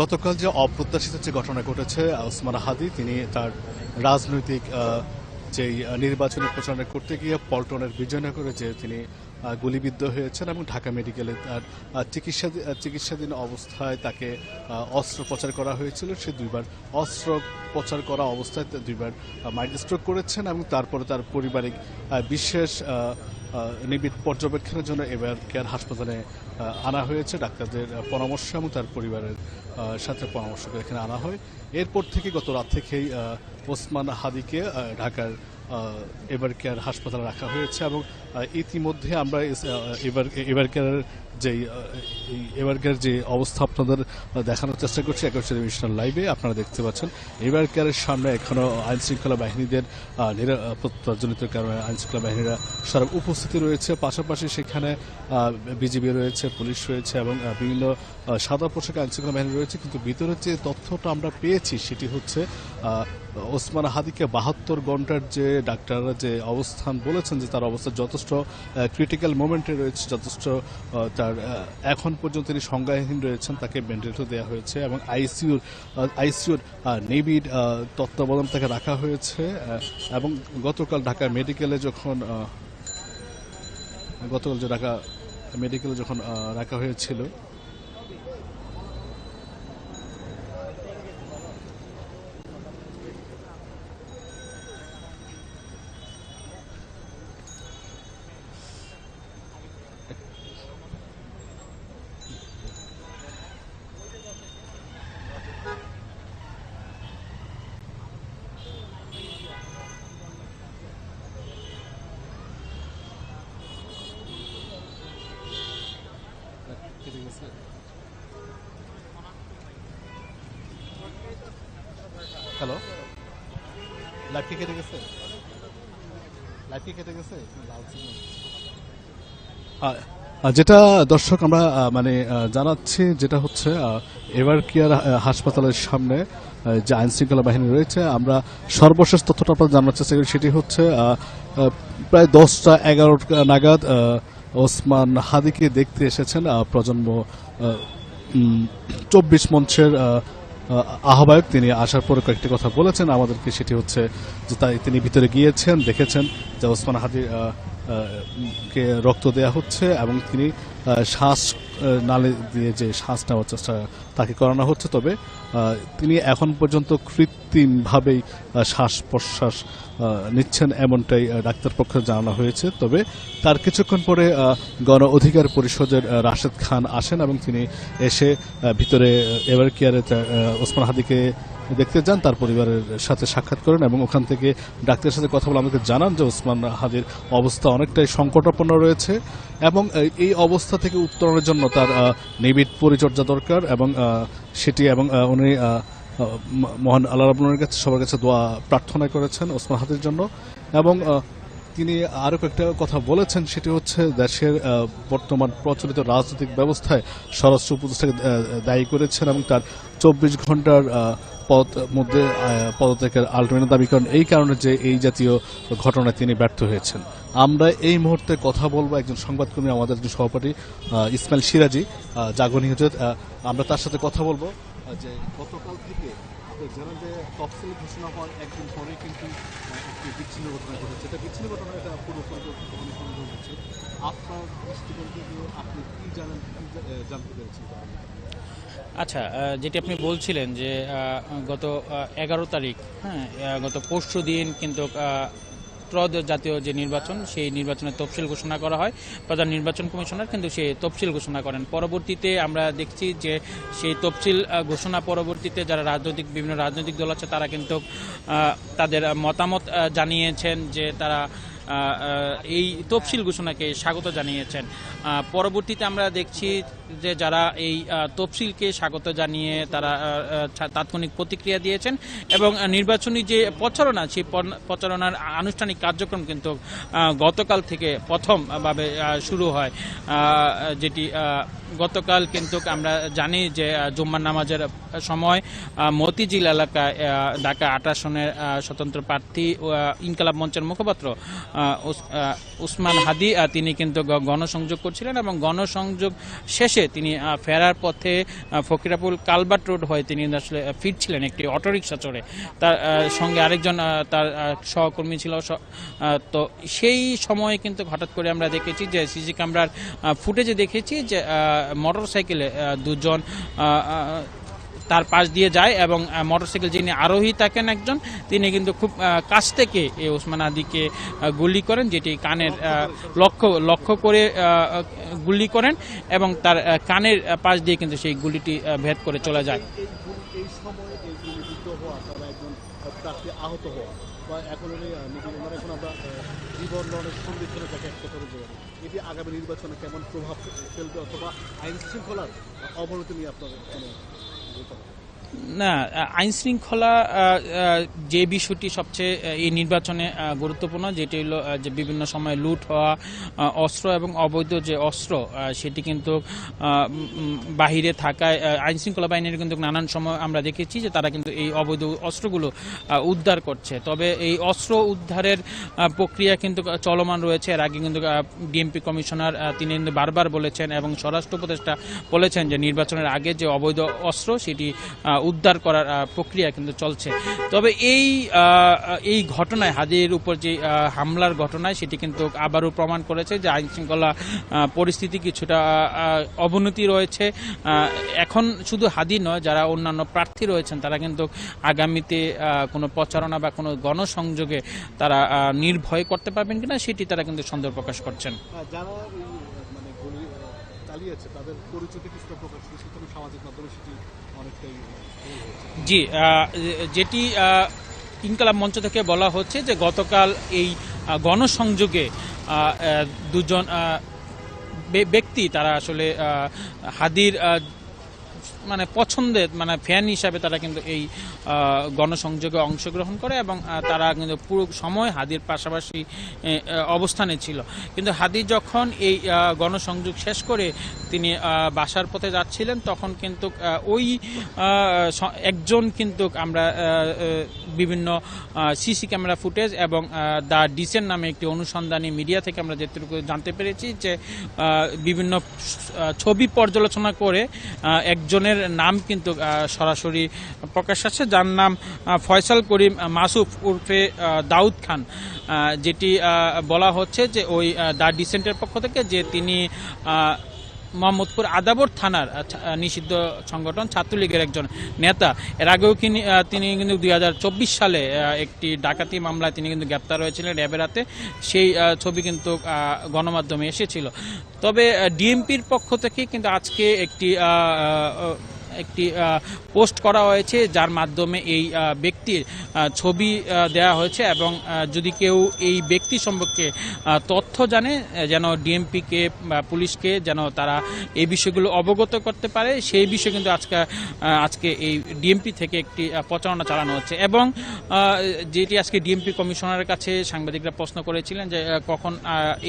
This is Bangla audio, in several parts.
গতকাল যে অপ্রত্যাশিত যে ঘটনা ঘটেছে, ওসমান হাদি, তিনি তার রাজনৈতিক যেই নির্বাচনী প্রচারণা করতে গিয়ে পল্টনের বিজয়নগরে যে তিনি গুলিবিদ্ধ হয়েছেন এবং ঢাকা মেডিকেলে তার চিকিৎসা চিকিৎসাধীন অবস্থায় তাকে অস্ত্রোপচার করা হয়েছিল। সে দুইবার অস্ত্রোপচার করা অবস্থায় দুইবার মাইন্ড স্ট্রোক করেছেন এবং তারপরে তার পারিবারিক বিশেষ নিবিড় পর্যবেক্ষণের জন্য এবার কেয়ার হাসপাতালে আনা হয়েছে। ডাক্তারদের পরামর্শ এবং তার পরিবারের সাথে পরামর্শ করে এখানে আনা হয়। এরপর থেকে গত রাত থেকেই ওসমান হাদিকে ঢাকার এবার কেয়ার হাসপাতালে রাখা হয়েছে এবং ইতিমধ্যে আমরা এবার এবার কেয়ারের যেই আহ, এই এবার যে অবস্থা আপনাদের দেখানোর চেষ্টা করছি একুশ টেলিভিশন লাইভে আপনারা দেখতে পাচ্ছেন। এবার কেয়ারের সামনে এখনও আইন শৃঙ্খলা বাহিনীদের নিরাপত্তাজনিত কারণে আইন শৃঙ্খলা বাহিনীরা সারা উপস্থিতি রয়েছে। পাশাপাশি সেখানে বিজিবি রয়েছে পুলিশ রয়েছে এবং বিভিন্ন সাদা পোশাক আইন শৃঙ্খলা বাহিনী রয়েছে। কিন্তু ভিতরে যে তথ্যটা আমরা পেয়েছি সেটি হচ্ছে ওসমান হাদিকে বাহাত্তর ঘণ্টার যে ডাক্তাররা যে অবস্থান বলেছেন যে তার অবস্থা যথেষ্ট ক্রিটিক্যাল মোমেন্টে রয়েছে যথেষ্ট তার আহ, এখন পর্যন্ত তিনি সংজ্ঞাহীন রয়েছেন তাকে ভেন্টিলেটর দেওয়া হয়েছে এবং আইসিউর আইসিউর নিবিড় তত্ত্বাবধান তাকে রাখা হয়েছে এবং গতকাল ঢাকা মেডিকেলে যখন গতকাল যে ঢাকা মেডিকেলে যখন রাখা হয়েছিল হ্যালো কেটে গেছে? লাইভ কি কেটে গেছে? যেটা, দর্শক, আমরা মানে জানাচ্ছি, যেটা হচ্ছে এবার কেয়ার হাসপাতালের সামনে যে আইন শৃঙ্খলা বাহিনী রয়েছে, আমরা সর্বশেষ তথ্যটা আপনার জানার চেষ্টা করি, সেটি হচ্ছে প্রায় দশটা এগারোটা নাগাদ ওসমান হাদিকে দেখতে এসেছেন প্রজন্ম চব্বিশ মঞ্চের আহ, আহ, আহ্বায়ক। তিনি আসার পরে কয়েকটি কথা বলেছেন। আমাদেরকে সেটি হচ্ছে যে তাই তিনি ভিতরে গিয়েছেন দেখেছেন যে ওসমান আহ, কে রক্ত দেয়া হচ্ছে এবং তিনি শ্বাস নালে দিয়ে যে শ্বাস নেওয়ার চেষ্টা তাকে করানো হচ্ছে। তবে তিনি এখন পর্যন্ত কৃত্রিমভাবেই শ্বাস প্রশ্বাস নিচ্ছেন এমনটাই ডাক্তার পক্ষে জানানো হয়েছে। তবে তার কিছুক্ষণ পরে গণ অধিকার পরিষদের রাশেদ খান আসেন এবং তিনি এসে ভিতরে এভার কেয়ারে ওসমান হাদিকে দেখতে যান, তার পরিবারের সাথে সাক্ষাৎ করেন এবং ওখান থেকে ডাক্তারের সাথে কথা বলে আমাকে জানান যে ওসমান হাদির অবস্থা অনেকটাই সংকটাপন্ন রয়েছে এবং এই অবস্থা থেকে উত্তরণের জন্য তার নিবিড় পরিচর্যা দরকার এবং সেটি এবং উনি মহান আল্লাহ রাবুলের কাছে সবার কাছে দোয়া প্রার্থনা করেছেন ওসমান হাদির জন্য এবং তিনি আরও কয়েকটা কথা বলেছেন, সেটি হচ্ছে দেশের বর্তমান প্রচলিত রাজনৈতিক ব্যবস্থায় স্বরাষ্ট্র উপদেষ্টাকে দায়ী করেছেন এবং তার চব্বিশ ঘণ্টার পদ মধ্যে পদত্যাগের আলটিমেট দাবি করেন এই কারণে যে এই জাতীয় ঘটনায় তিনি ব্যর্থ হয়েছেন। আমরা এই মুহূর্তে কথা বলব একজন সংবাদকর্মী, আমাদের একজন সহপাঠী ইসমাইল সিরাজি জাগনি হচ্ছে আমরা তার সাথে কথা বলব যে গতকাল থেকে আপনার দৃষ্টিকোণ থেকে আপনি জানেন জানতে পেরেছেন? আচ্ছা যেটি আপনি বলছিলেন যে গত এগারো তারিখ হ্যাঁ গত পরশু দিন কিন্তু ত্রয়োদশ জাতীয় যে নির্বাচন, সেই নির্বাচনের তফসিল ঘোষণা করা হয়। প্রধান নির্বাচন কমিশনার কিন্তু সেই তফসিল ঘোষণা করেন। পরবর্তীতে আমরা দেখছি যে, সেই তফসিল ঘোষণা পরবর্তীতে যারা রাজনৈতিক, বিভিন্ন রাজনৈতিক দল আছে, তারা কিন্তু তাদের মতামত জানিয়েছেন যে তারা এই তফসিল ঘোষণাকে স্বাগত জানিয়েছেন। পরবর্তীতে আমরা দেখছি যে যারা এই তফসিলকে স্বাগত জানিয়ে তারা তাৎক্ষণিক প্রতিক্রিয়া দিয়েছেন এবং নির্বাচনী যে প্রচারণা, সেই প্রচারণার আনুষ্ঠানিক কার্যক্রম কিন্তু গতকাল থেকে প্রথমভাবে শুরু হয় যেটি গতকাল কিন্তু আমরা জানি যে জুম্মার নামাজের সময় মতিঝিল এলাকায় ঢাকা আট স্বতন্ত্র প্রার্থী ইনকালাব মঞ্চের মুখপাত্র উসমান হাদি তিনি কিন্তু গণসংযোগ করছিলেন এবং গণসংযোগ শেষে তিনি ফেরার পথে ফকিরাপুল কালবাট রোড হয়ে তিনি আসলে ফিরছিলেন একটি অটোরিকশা চড়ে। তার সঙ্গে আরেকজন তার সহকর্মী ছিল তো সেই সময়ে কিন্তু হঠাৎ করে আমরা দেখেছি যে, সিসি ক্যামেরার ফুটেজে দেখেছি যে মোটর সাইকেলে দুজন তার পাশ দিয়ে যায় এবং মোটরসাইকেল যিনি আরোহী থাকেন একজন, তিনি কিন্তু খুব কাছ থেকে এই ওসমান আদিকে গুলি করেন, যেটি কানের লক্ষ্য লক্ষ্য করে গুলি করেন এবং তার কানের পাশ দিয়ে কিন্তু সেই গুলিটি ভেদ করে চলে যায়। আহত হওয়া, বা এখন উনি আহ, নিজের ওনার এখন আমরা আহ, সমৃদ্ধ তাকে এক কথা বলতে পারি এটি আগামী নির্বাচনে কেমন প্রভাব ফেলবে অথবা আইন শৃঙ্খলার অবনতি নিয়ে আপনাদের কোনো? না আইন শৃঙ্খলা যে বিষয়টি সবচেয়ে এই নির্বাচনে গুরুত্বপূর্ণ, যেটি হলো যে বিভিন্ন সময় লুট হওয়া অস্ত্র এবং অবৈধ যে অস্ত্র সেটি কিন্তু বাহিরে থাকায় আইন শৃঙ্খলা বাহিনীর কিন্তু নানান সময় আমরা দেখেছি যে তারা কিন্তু এই অবৈধ অস্ত্রগুলো উদ্ধার করছে। তবে এই অস্ত্র উদ্ধারের প্রক্রিয়া কিন্তু চলমান রয়েছে। এর আগে কিন্তু ডিএমপি কমিশনার তিনি বারবার বলেছেন এবং স্বরাষ্ট্র উপদেষ্টা বলেছেন যে নির্বাচনের আগে যে অবৈধ অস্ত্র, সেটি উদ্ধার করার প্রক্রিয়া কিন্তু চলছে। তবে এই এই ঘটনায়, হাদির উপর যে হামলার ঘটনায়, সেটি কিন্তু আবারও প্রমাণ করেছে যে আইন শৃঙ্খলা পরিস্থিতি কিছুটা অবনতি রয়েছে। এখন শুধু হাদি নয়, যারা অন্যান্য প্রার্থী রয়েছেন, তারা কিন্তু আগামীতে কোনো প্রচারণা বা কোনো গণসংযোগে তারা নির্ভয় করতে পারবেন কিনা, সেটি তারা কিন্তু সন্দেহ প্রকাশ করছেন। যারা মানে চালিয়েছে, তাদের পরিচয়টা কিছুটা প্রকাশ সামাজিক মাধ্যমে সেটি জি যেটি ইনকালাম মঞ্চ থেকে বলা হচ্ছে যে গতকাল এই গণসংযোগে দুজন ব্যক্তি তারা আসলে হাদির মানে পছন্দের মানে ফ্যান হিসাবে তারা কিন্তু এই গণসংযোগে অংশগ্রহণ করে এবং তারা কিন্তু পুরো সময় হাদির পাশাপাশি অবস্থানে ছিল। কিন্তু হাদি যখন এই গণসংযোগ শেষ করে তিনি বাসার পথে যাচ্ছিলেন, তখন কিন্তু ওই একজন কিন্তু আমরা বিভিন্ন সিসি ক্যামেরা ফুটেজ এবং দ্য ডিসেন্ট নামে একটি অনুসন্ধানী মিডিয়া থেকে আমরা যেটুকু জানতে পেরেছি যে বিভিন্ন ছবি পর্যালোচনা করে একজনের নাম কিন্তু সরাসরি প্রকাশ আছে। যার নাম ফয়সাল করিম মাসুফ উর্ফে দাউদ খান যেটি বলা হচ্ছে যে ওই দ্য ডিসেন্টের পক্ষ থেকে যে তিনি মোহাম্মদপুর আদাবর থানার নিষিদ্ধ সংগঠন ছাত্রলীগের একজন নেতা। এর আগেও কিনি- তিনি কিন্তু দুই হাজার চব্বিশ সালে একটি ডাকাতি মামলায় তিনি কিন্তু গ্রেপ্তার হয়েছিলেন র্যাবের হাতে। সেই ছবি কিন্তু গণমাধ্যমে এসেছিল। তবে ডিএমপির পক্ষ থেকে কিন্তু আজকে একটি একটি পোস্ট করা হয়েছে, যার মাধ্যমে এই ব্যক্তির ছবি দেওয়া হয়েছে এবং যদি কেউ এই ব্যক্তি সম্পর্কে তথ্য জানে যেন ডিএমপিকে বা পুলিশকে যেন তারা এই বিষয়গুলো অবগত করতে পারে, সেই বিষয়ে কিন্তু আজকে আজকে এই ডিএমপি থেকে একটি প্রচারণা চালানো হচ্ছে। এবং যেটি আজকে ডিএমপি কমিশনারের কাছে সাংবাদিকরা প্রশ্ন করেছিলেন যে কখন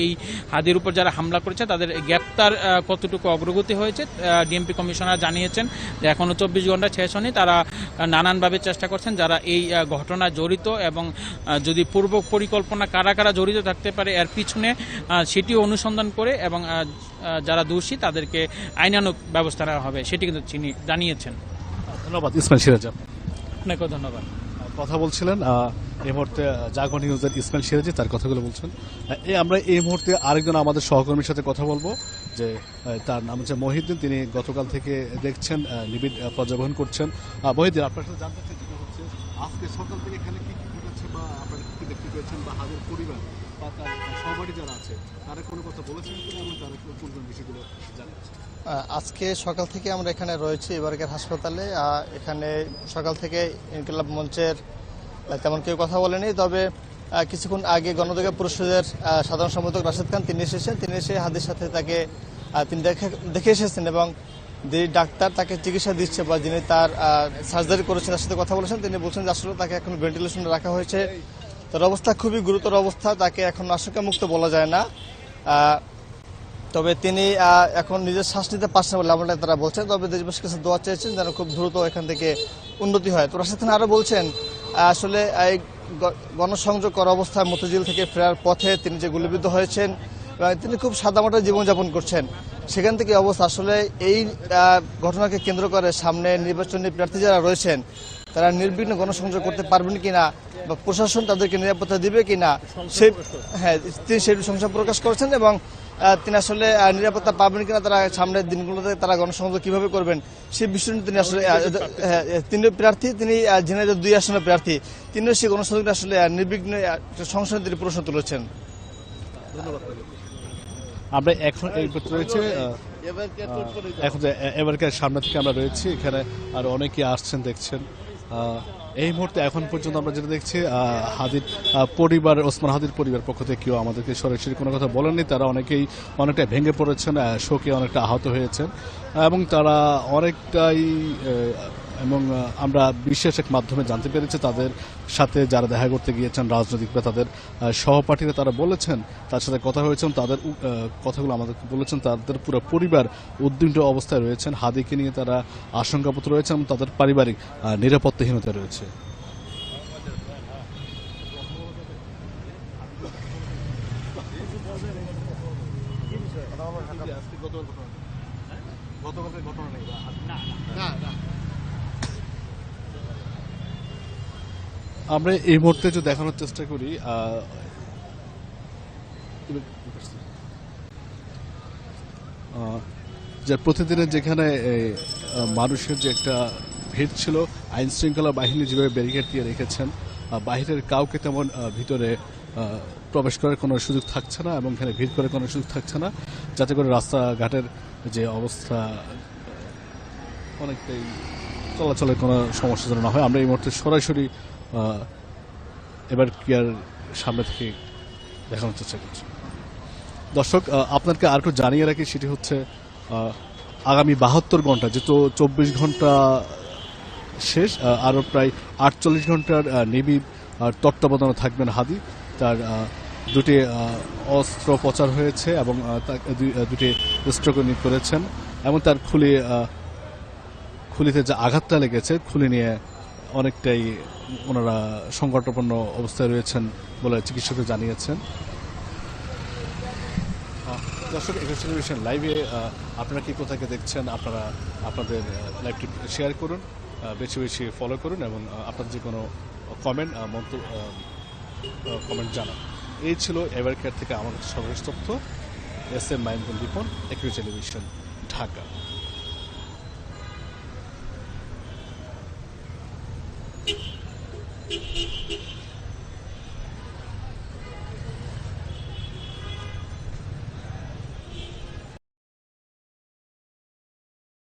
এই হাদির উপর যারা হামলা করেছে, তাদের গ্রেপ্তার কতটুকু অগ্রগতি হয়েছে ডিএমপি কমিশনার জানিয়েছেন। যে এখনও চব্বিশ ঘণ্টা শেষ হয়নি। তারা নানানভাবে চেষ্টা করছেন যারা এই ঘটনা জড়িত এবং যদি পূর্ব পরিকল্পনা কারা কারা জড়িত থাকতে পারে এর পিছনে সেটি সেটিও অনুসন্ধান করে এবং যারা দোষী তাদেরকে আইনানুক ব্যবস্থা নেওয়া হবে সেটি কিন্তু তিনি জানিয়েছেন। ধন্যবাদ ইসমাইল সিরাজ আপনাকে। আপনাকেও ধন্যবাদ। কথা বলছিলেন এই মুহূর্তে জাগো নিউজের ইসমাইল সিরাজি, তার কথাগুলো বলছেন। এই আমরা এই মুহূর্তে আরেকজন আমাদের সহকর্মীর সাথে কথা বলব, যে তার নাম হচ্ছে মহিউদ্দিন। তিনি গতকাল থেকে দেখছেন নিবিড় পর্যবেক্ষণ করছেন। মহিদ্দিন আপনার সাথে জানতে চাই হচ্ছে, আজকে সকাল থেকে এখানে কি কি ঘটেছে বা আপনারা কি দেখতে পেয়েছেন বা হাজার পরিবার? আজকে সকাল থেকে আমরা এখানে রয়েছি এবারকার হাসপাতালে। এখানে সকাল থেকে ইনকিলাব মঞ্চের তেমন কেউ কথা বলেনি, তবে কিছুক্ষণ আগে গণযোগা পরিষদের সাধারণ সম্পাদক রাশেদ খান তিনি এসেছেন। তিনি এসে হাদির সাথে তাকে তিনি দেখে দেখে এসেছেন এবং যে ডাক্তার তাকে চিকিৎসা দিচ্ছে বা যিনি তার সার্জারি করেছেন তার সাথে কথা বলেছেন। তিনি বলছেন যে আসলে তাকে এখন ভেন্টিলেশনে রাখা হয়েছে। তার অবস্থা খুবই গুরুতর অবস্থা, তাকে এখন আশঙ্কা মুক্ত বলা যায় না। তবে তিনি এখন নিজের শ্বাস নিতে পারছেন বলে এমনটাই তারা বলছেন। তবে দেশবাসীর কাছে দোয়া চেয়েছেন যেন খুব দ্রুত এখান থেকে উন্নতি হয়। তো রাশেদ খান আরও বলছেন আসলে এই গণসংযোগ করা অবস্থায় মতিঝিল থেকে ফেরার পথে তিনি যে গুলিবিদ্ধ হয়েছেন তিনি খুব সাদামাটা জীবনযাপন করছেন। সেখান থেকে অবস্থা আসলে এই ঘটনাকে কেন্দ্র করে সামনে নির্বাচনী প্রার্থী যারা রয়েছেন তারা নির্বিঘ্ন গণসংযোগ করতে পারবেন কিনা বা প্রশাসন তাদেরকে নিরাপত্তা দিবে কিনা সেই হ্যাঁ তিনি সেই সংশয় প্রকাশ করেছেন এবং তিনি আসলে নিরাপত্তা পাবেন কিনা তারা সামনের দিনগুলোতে তারা গণসংযোগ কীভাবে করবেন সেই বিষয় নিয়ে তিনি আসলে আহ, হ্যাঁ, তিনি প্রার্থী তিনি আহ, ঝিনাইদহ দুই আসনের প্রার্থী। তিনিও সেই গণসংযোগটা আসলে নির্বিঘ্নে সংসদে তিনি প্রশ্ন তুলেছেন। আমরা এখন এই রয়েছে এখন এবারকার সামনে থেকে আমরা রয়েছি এখানে আর অনেকে আসছেন দেখছেন। এই মুহূর্তে এখন পর্যন্ত আমরা যেটা দেখছি হাদির পরিবার, ওসমান হাদির পরিবার পক্ষ থেকে কেউ আমাদেরকে সরাসরি কোনো কথা বলেননি। তারা অনেকেই অনেকটা ভেঙে পড়েছেন শোকে অনেকটা আহত হয়েছেন। এবং তারা অনেকটাই এবং আমরা বিশেষ এক মাধ্যমে জানতে পেরেছি তাদের সাথে যারা দেখা করতে গিয়েছেন রাজনৈতিক বা তাদের সহপাঠীরা তারা বলেছেন, তার সাথে কথা হয়েছেন তাদের কথাগুলো আমাদেরকে বলেছেন, তাদের পুরো পরিবার উদ্বিগ্ন অবস্থায় রয়েছেন। হাদিকে নিয়ে তারা আশঙ্কাপত্র রয়েছেন এবং তাদের পারিবারিক নিরাপত্তাহীনতা রয়েছে। আমরা এই মুহূর্তে যে দেখানোর চেষ্টা করি যে প্রতিদিনের যেখানে মানুষের যে একটা ভিড় ছিল আইন শৃঙ্খলা বাহিনী যেভাবে ব্যারিকেড দিয়ে রেখেছেন বাহিরের কাউকে তেমন ভিতরে প্রবেশ করার কোনো সুযোগ থাকছে না এবং এখানে ভিড় করার কোনো সুযোগ থাকছে না। যাতে করে রাস্তাঘাটের যে অবস্থা, অনেকটাই চলাচলের কোনো সমস্যা যেন না হয়। আমরা এই মুহূর্তে সরাসরি এবার কেয়ার সামনে থেকে দেখানোর চেষ্টা করছি। দর্শক আপনাকে আর একটু জানিয়ে রাখি সেটি হচ্ছে আগামী বাহাত্তর ঘণ্টা যেহেতু চব্বিশ ঘণ্টা শেষ আরও প্রায় আটচল্লিশ ঘণ্টার নিবিড় আর তত্ত্বাবধানে থাকবেন হাদি। তার দুটি আহ, অস্ত্র প্রচার হয়েছে এবং দুটি স্ট্রোকনি করেছেন। এবং তার খুলি খুলিতে যে আঘাতটা লেগেছে খুলি নিয়ে অনেকটাই ওনারা সংকটপন্ন অবস্থায় রয়েছেন বলে চিকিৎসকরা জানিয়েছেন। দর্শক একুশ টেলিভিশন লাইভে আপনারা কি কোথাকে দেখছেন আপনারা আপনাদের লাইভটি শেয়ার করুন বেশি বেশি ফলো করুন এবং আহ, আপনার যে কোনো কমেন্ট মন্তব্য কমেন্ট জানান। এই ছিল এভারকেয়ার থেকে আমাদের সর্বশেষ তথ্য। এস এম মাইনগুন রিপন একুশ টেলিভিশন ঢাকা।